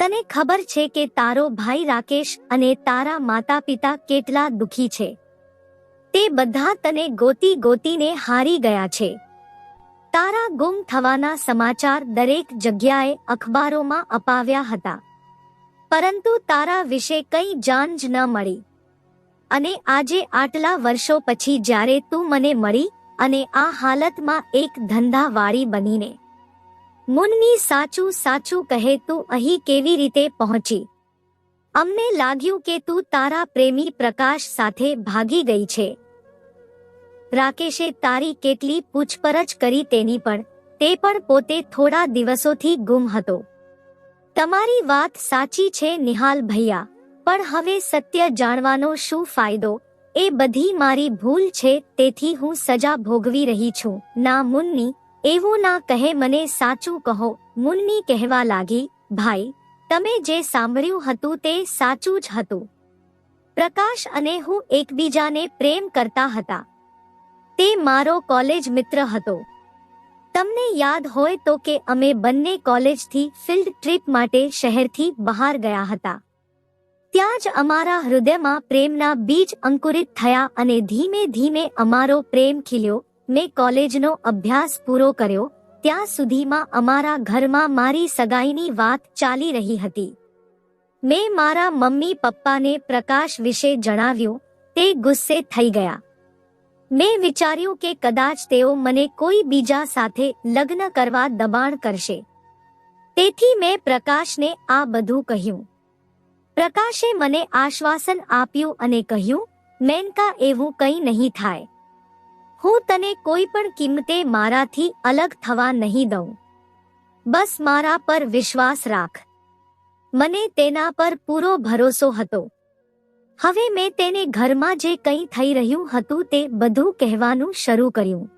તને ખબર છે કે તારો ભાઈ રાકેશ અને તારા માતા પિતા કેટલા દુખી છે. તે બધા તને ગોતી ગોતીને હારી ગયા છે. તારા ગુમ થવાના સમાચાર દરેક જગ્યાએ અખબારોમાં અપાવ્યા હતા. પરંતુ તારા વિશે કંઈ જાણ જ ન મળી. અને આજે આટલા વર્ષો પછી જ્યારે તું મને મળી અને આ હાલતમાં એક ધંધાવાળી બનીને મુન્ની સાચું સાચું કહે તું અહીં કેવી રીતે પહોંચી? અમને લાગ્યું કે તું તારા પ્રેમી પ્રકાશ સાથે ભાગી ગઈ છે. રાકેશે તારી કેટલી પૂછપરછ કરી તેની પણ, તે પણ પોતે થોડા દિવસોથી ગુમ હતો. તમારી વાત સાચી છે નિહાલ ભૈયા, પણ હવે સત્ય જાણવાનો શું ફાયદો? એ બધી મારી ભૂલ છે, તેથી હું સજા ભોગવી રહી છું. ના મુન્ની એવું ના કહે મને સાચું કહો, મુન્ની કહેવા લાગી, ભાઈ, તમે જે સાંભળ્યું હતું તે સાચું જ હતું. પ્રકાશ અને હું એકબીજાને પ્રેમ કરતા હતા. તે મારો કોલેજ મિત્ર હતો. તમને યાદ હોય તો કે અમે બંને કોલેજથી ફિલ્ડ ટ્રીપ માટે શહેરથી બહાર ગયા હતા. ત્યાં જ અમારા હૃદયમાં પ્રેમના બીજ અંકુરિત થયા અને ધીમે ધીમે અમારો પ્રેમ ખીલ્યો મેં કોલેજનો અભ્યાસ પૂરો કર્યો, ત્યાં સુધીમાં અમારા ઘરમાં મારી સગાઈની વાત ચાલી રહી હતી. મેં મારા મમ્મી પપ્પાને પ્રકાશ વિશે જણાવ્યું, તે ગુસ્સે થઈ ગયા. મેં વિચાર્યું કે કદાચ તેઓ મને કોઈ બીજા સાથે લગ્ન કરવા દબાણ કરશે. તેથી મેં પ્રકાશને આ બધું કહ્યું. પ્રકાશે મને આશ્વાસન આપ્યું અને કહ્યું, મેનકા, એવું કંઈ નહીં થાય. હું તને કોઈ પણ કિંમતે મારાથી અલગ થવા નહીં દઉં. બસ મારા પર વિશ્વાસ રાખ. મને તેના પર પૂરો ભરોસો હતો. હવે મેં તેને ઘરમાં જે કંઈ થઈ રહ્યું હતું તે બધું કહેવાનું શરૂ કર્યું.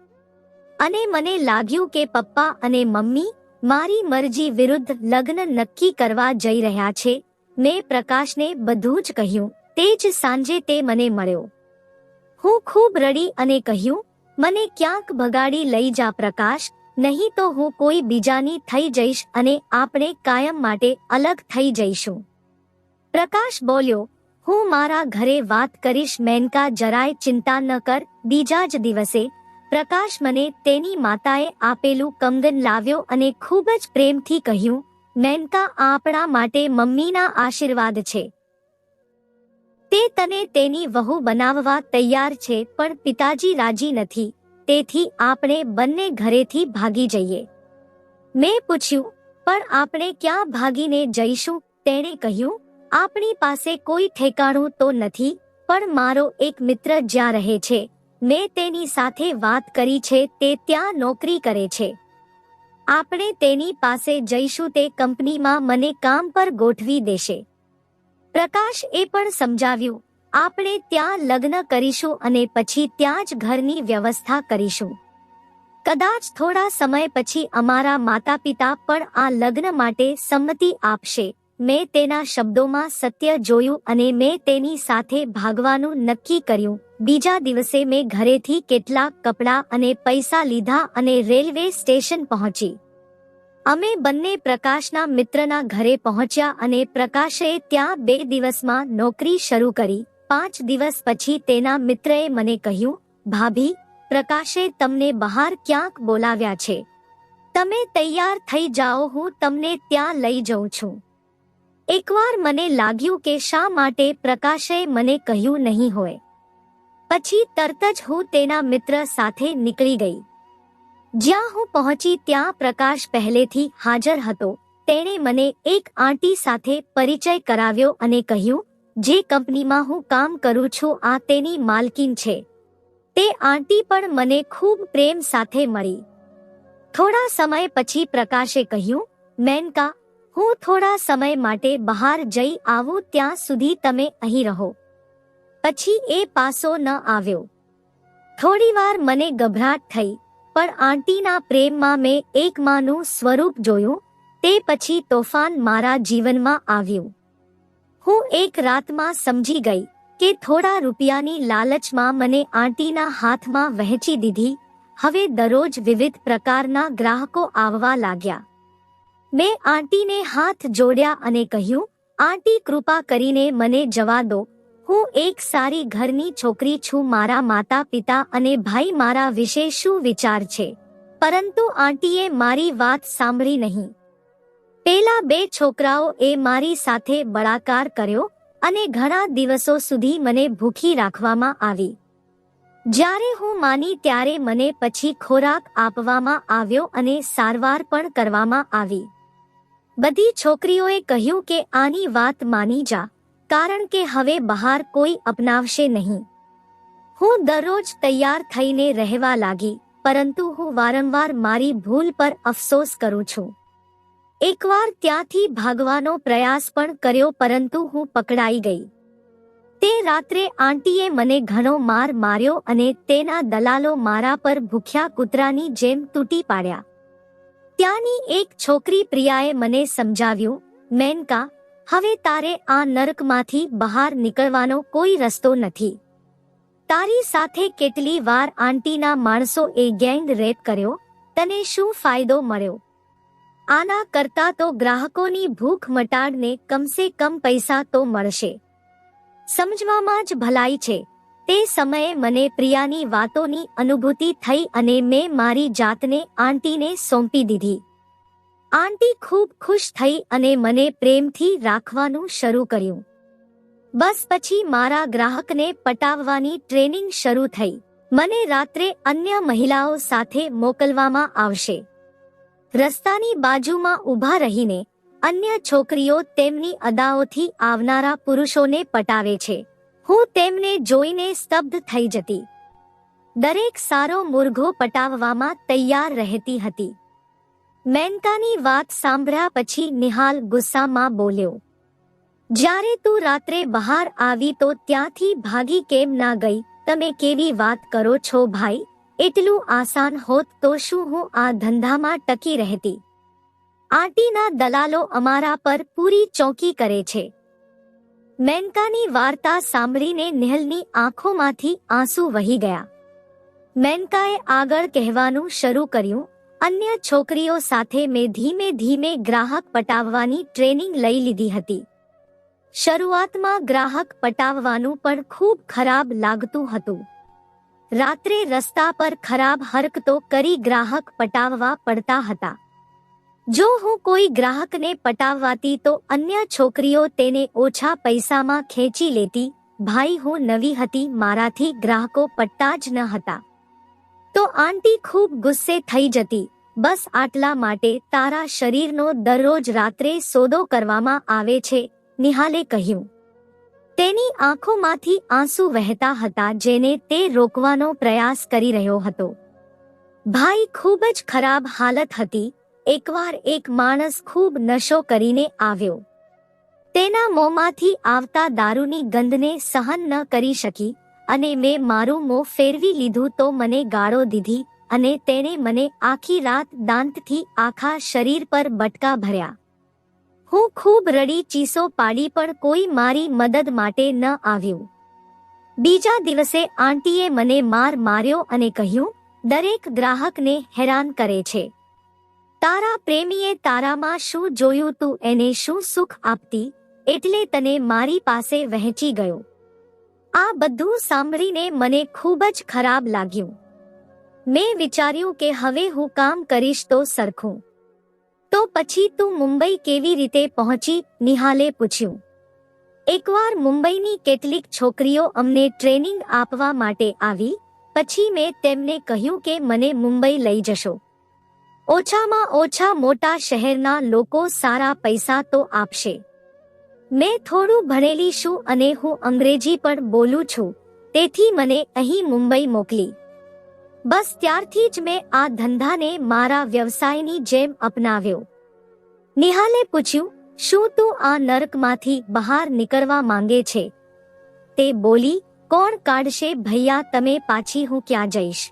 અને મને લાગ્યું કે પપ્પા અને મમ્મી મારી મરજી વિરુદ્ધ લગ્ન નક્કી કરવા જઈ રહ્યા છે, મેં પ્રકાશને બધું જ કહ્યું, તે જ સાંજે તે મને મળ્યો. હું ખૂબ રડી અને કહ્યું મને ક્યાંક ભગાડી લઈ જા પ્રકાશ, નહીં તો હું કોઈ બીજાની થઈ જઈશ અને આપણે કાયમ માટે અલગ થઈ જઈશું. પ્રકાશ બોલ્યો, હું મારા ઘરે વાત કરીશ, મેનકા જરાય ચિંતા ન કર, બીજા જ દિવસે, પ્રકાશ મને તેની માતાએ આપેલું કંગન લાવ્યો અને ખૂબ જ પ્રેમથી કહ્યું, મેનકા આપણા માટે મમ્મીના આશીર્વાદ છે. તે તને તેની વહુ બનાવવા તૈયાર છે, પણ પિતાજી રાજી નથી. તેથી આપણે બંને ઘરેથી ભાગી જઈએ. મેં પૂછ્યું, પણ આપણે ક્યાં ભાગીને જઈશું? તેણે કહ્યું, આપણી પાસે કોઈ ઠેકાણું તો નથી, પણ મારો એક મિત્ર જ્યાં રહે છે. મેં તેની સાથે વાત કરી છે, તે ત્યાં નોકરી કરે છે. આપણે તેની પાસે જઈશું તે કંપનીમાં મને કામ પર ગોઠવી દેશે. પ્રકાશ એ પણ સમજાવ્યું, આપણે ત્યાં લગ્ન કરીશું અને પછી ત્યાં જ ઘરની વ્યવસ્થા કરીશું. કદાચ થોડા સમય પછી અમારા માતા પિતા પણ આ લગ્ન માટે સંમતિ આપશે. મેં તેના શબ્દોમાં સત્ય જોયું અને મેં તેની સાથે ભાગવાનું નક્કી કર્યું. બીજા દિવસે મેં ઘરેથી કેટલાક કપડાં અને પૈસા લીધા અને રેલવે સ્ટેશન પહોંચી. અમે બંને પ્રકાશના મિત્રના ઘરે પહોંચ્યા અને પ્રકાશે ત્યાં બે દિવસમાં નોકરી શરૂ કરી. પાંચ દિવસ પછી તેના મિત્રએ મને કહ્યું, ભાભી, પ્રકાશે તમને બહાર ક્યાંક બોલાવ્યા છે. તમે તૈયાર થઈ જાઓ, હું તમને ત્યાં લઈ જઉં છું. એકવાર મને લાગ્યું કે શા માટે પ્રકાશે મને કહ્યું નહીં હોય. પછી તરત જ હું તેના મિત્ર સાથે નીકળી ગઈ. જ્યાં હું પહોંચી ત્યાં પ્રકાશ પહેલેથી હાજર હતો, તેણે મને એક આંટી સાથે પરિચય કરાવ્યો અને કહ્યું, જે કંપનીમાં હું કામ કરું છું, આ તેની માલકીન છે. તે આંટી પણ મને ખૂબ પ્રેમ સાથે મળી. થોડા સમય પછી પ્રકાશે કહ્યું, મેનકા, હું થોડા સમય માટે બહાર જઈ આવું ત્યાં સુધી તમે અહીં રહો. પછી એ પાસો ન આવ્યો. થોડીવાર મને ગભરાટ થઈ. પણ આંટીના પ્રેમમાં મેં એક માનું સ્વરૂપ જોયું, તે પછી તોફાન મારા જીવનમાં આવ્યું. હું એક રાતમાં સમજી ગઈ કે થોડા રૂપિયાની લાલચમાં મને આંટીના હાથમાં વહેંચી દીધી, હવે દરરોજ વિવિધ પ્રકારના ગ્રાહકો આવવા લાગ્યા. મેં આંટીને હાથ જોડ્યા અને કહ્યું, આંટી, કૃપા કરીને મને જવા દો હું એક સારી ઘરની છોકરી છું, મારા માતા પિતા અને ભાઈ મારા વિશે શું વિચાર છે? પરંતુ આંટીએ મારી વાત સાંભળી નહીં. પેલા બે છોકરાઓ એ મારી સાથે બળાકાર કર્યો અને ઘણા દિવસો સુધી મને ભૂખી રાખવામાં આવી. જ્યારે હું માની ત્યારે મને પછી ખોરાક આપવામાં આવ્યો અને સારવાર પણ કરવામાં આવી. બધી છોકરીઓએ કહ્યું કે આની વાત માની જા. કારણ કે હવે બહાર કોઈ અપનાવશે નહીં. હું દરરોજ તૈયાર થઈને રહેવા લાગી, પરંતુ હું વારંવાર મારી ભૂલ પર અફસોસ કરું છું. એકવાર ત્યાંથી ભાગવાનો પ્રયાસ પણ કર્યો પરંતુ હું પકડાઈ ગઈ. તે રાત્રે આંટીએ મને ઘણો માર માર્યો અને તેના દલાલો મારા પર ભૂખ્યા કૂતરાની જેમ તૂટી પાડ્યા. ત્યાંની એક છોકરી પ્રિયાએ મને સમજાવ્યું, મેનકા હવે તારે આ નરકમાંથી બહાર નીકળવાનો કોઈ રસ્તો નથી. તારી સાથે કેટલી વાર આંટીના માણસો એ ગેંગ રેપ કર્યો, તને શું ફાયદો મળ્યો? આના કરતા તો ગ્રાહકોની ભૂખ મટાડને કમસે કમ પૈસા તો મળશે. સમજવામાં જ ભલાઈ છે. તે સમયે મને પ્રિયાની વાતોની અનુભૂતિ થઈ અને મેં મારી જાતને આંટીને સોંપી દીધી. આંટી ખૂબ ખુશ થઈ અને મને પ્રેમથી રાખવાનું શરૂ કર્યું. બસ પછી મારા ગ્રાહકને પટાવવાની ટ્રેનિંગ શરૂ થઈ. મને રાત્રે અન્ય મહિલાઓ સાથે મોકલવામાં આવશે. રસ્તાની બાજુમાં ઊભા રહીને અન્ય છોકરીઓ તેમની અદાઓથી આવનારા પુરુષોને પટાવે છે. હું તેમને જોઈને સ્તબ્ધ થઈ જતી. દરેક સારો મુરઘો પટાવવામાં તૈયાર રહેતી હતી. મેનકાની વાત સાંભળ્યા પછી નિહાલ ગુસ્સામાં બોલ્યો, જ્યારે તું રાત્રે બહાર આવી તો ત્યાંથી ભાગી કેમ ના ગઈ? તમે કેવી વાત કરો છો ભાઈ? એટલું આસાન હોત તો શું હું આ ધંધામાં ટકી રહેતી? આંટીના દલાલો અમારા પર પૂરી ચોકી કરે છે. મેનકાની વાર્તા સાંભળીને નિહલની આંખોમાંથી આંસુ વહી ગયા. મેનકાએ આગળ કહેવાનું શરૂ કર્યું અન્ય છોકરીઓ સાથે મેં ધીમે ધીમે ગ્રાહક પટાવવાની ટ્રેનિંગ લઈ લીધી હતી. શરૂઆતમાં ગ્રાહક પટાવવાનું પણ ખૂબ ખરાબ લાગતું હતું. રાત્રે રસ્તા પર ખરાબ હરકતો કરી ગ્રાહક પટાવવા પડતા હતા. જો હું કોઈ ગ્રાહકને પટાવવાતી તો અન્ય છોકરીઓ તેને ઓછા પૈસામાં ખેંચી લેતી, ભાઈ, હું નવી હતી, મારાથી ગ્રાહકો પટ્ટા જ ન હતા. આંટી ખૂબ ગુસ્સે થઈ જતી. બસ આટલા માટે તારા શરીરનો દરરોજ રાત્રે સોદો કરવામાં આવે છે, નિહાલે કહ્યું. તેની આંખોમાંથી આંસુ વહેતા હતા જેને તે રોકવાનો પ્રયાસ કરી રહ્યો હતો. ભાઈ ખૂબ જ ખરાબ હાલત હતી. એકવાર એક માણસ ખૂબ નશો કરીને આવ્યો. તેના મોંમાંથી આવતા દારૂની ગંધને સહન ન કરી શકી અને મેં મારું મોં ફેરવી લીધું તો મને ગાળો દીધી અને તેણે મને આખી રાત દાંતથી આખા શરીર પર બટકા ભર્યા. હું ખૂબ રડી ચીસો પાડી પણ કોઈ મારી મદદ માટે ન આવ્યું. બીજા દિવસે આંટીએ મને માર માર્યો અને કહ્યું, દરેક ગ્રાહકને હેરાન કરે છે. તારા પ્રેમીએ તારામાં શું જોયું તું, એને શું સુખ આપતી? એટલે તને મારી પાસે વહેંચી ગયો. આ બધું સાંભળીને મને ખૂબ જ ખરાબ લાગ્યું. મેં વિચાર્યું કે હવે હું કામ કરીશ તો સરખું. તો પછી તું મુંબઈ કેવી રીતે પહોંચી, નિહાલે પૂછ્યું. એકવાર મુંબઈની કેટલીક છોકરીઓ અમને ટ્રેનિંગ આપવા માટે આવી, પછી મેં તેમને કહ્યું કે મને મુંબઈ લઈ જશો. ઓછામાં ઓછા મોટા શહેરના લોકો સારા પૈસા તો આપશે. મેં થોડું ભણેલી છું અને હું અંગ્રેજી પણ બોલું છું, તેથી મને અહીં મુંબઈ મોકલી. બસ ત્યારથી જ મેં આ ધંધાને મારા વ્યવસાયની જેમ અપનાવ્યો. નિહાલે પૂછ્યું, શું તું આ નરકમાંથી બહાર નીકળવા માંગે છે? તે બોલી, કોણ કાઢશે ભૈયા, તમે પાછી હું ક્યાં જઈશ?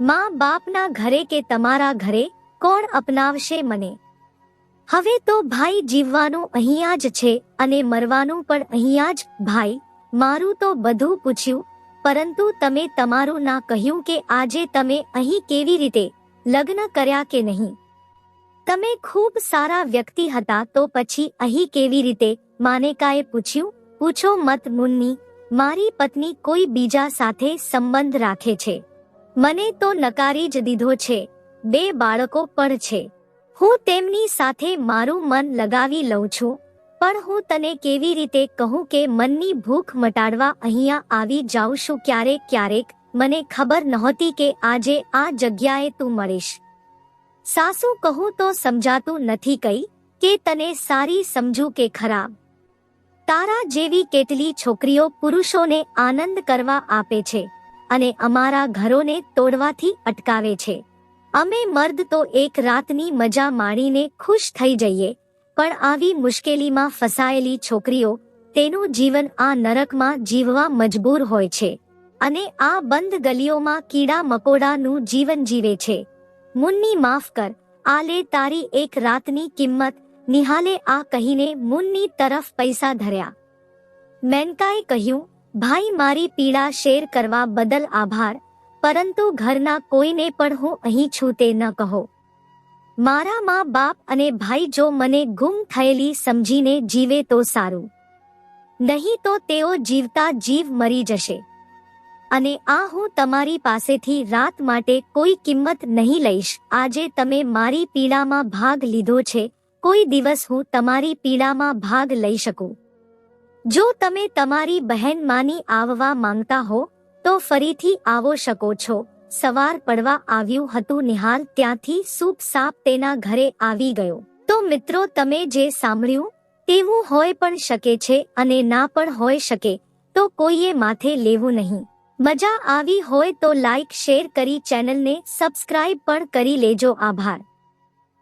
મા બાપના ઘરે કે તમારા ઘરે કોણ અપનાવશે મને? હવે તો ભાઈ જીવવાનું અહીંયા જ છે અને મરવાનું પણ અહીંયા જ, ભાઈ. મારું તો બધું પૂછ્યું, પરંતુ તમે તમારું ના કહ્યું કે આજે તમે અહીં કેવી રીતે લગ્ન કર્યા કે નહીં. તમે ખૂબ સારા વ્યક્તિ હતા તો પછી અહીં કેવી રીતે? માનેકાએ પૂછ્યું, પૂછો મત મુન્ની, મારી પત્ની કોઈ બીજા સાથે સંબંધ રાખે છે. મને તો નકારી જ દીધો છે. બે બાળકો પણ છે. હું તેમની સાથે મારું મન લગાવી લઉં છું, પણ હું તને કેવી રીતે કહું કે મનની ભૂખ મટાડવા અહીંયા આવી જાઉં છું ક્યારેક ક્યારેક, મને ખબર નહોતી કે આજે આ જગ્યાએ તું મળીશ. સાસુ કહું તો સમજાતું નથી કઈ, કે તને સારી સમજુ કે ખરાબ. તારા જેવી કેટલી છોકરીઓ પુરુષોને આનંદ કરવા આપે છે, અને અમારા ઘરોને તોડવાથી અટકાવે છે. અમે મર્દ તો એક રાતની મજા માણીને ખુશ થઈ જઈએ, પણ આવી મુશ્કેલીમાં ફસાયેલી છોકરીઓ તેનું જીવન આ નરકમાં જીવવા મજબૂર હોય છે અને આ બંધ ગલીઓમાં કીડા મકોડાનું જીવન જીવે છે. મુન્ની માફ કર, આલે તારી એક રાતની કિંમત, નિહાલે આ કહીને મુન્ની તરફ પૈસા ધર્યા. મેનકાએ કહ્યું, ભાઈ મારી પીડા શેર કરવા બદલ આભાર પરંતુ ઘરના કોઈને પણ હું અહીં છું તે ન કહો. મારા મા બાપ અને ભાઈ જો મને ગુમ થયેલી સમજીને જીવે તો સારું. નહીં તો તેઓ જીવતા જીવ મરી જશે. અને આ હું તમારી પાસેથી રાત માટે કોઈ કિંમત નહીં લઈશ. આજે તમે મારી પીડામાં ભાગ લીધો છે. કોઈ દિવસ હું તમારી પીડામાં ભાગ લઈ શકું. જો તમે તમારી બહેન માની આવવા માંગતા હો તો ફરીથી આવો શકો છો. સવાર પડવા આવ્યું હતું નિહાલ ત્યાંથી સૂપ સાપ તેના ઘરે આવી ગયો. તો મિત્રો તમે જે સાંભળ્યું, તેવું હોય પણ શકે છે અને ના પણ હોય શકે, તો કોઈએ માથે લેવું નહીં. મજા આવી હોય તો લાઈક શેર કરી ચેનલને સબસ્ક્રાઇબ પણ કરી લેજો. આભાર.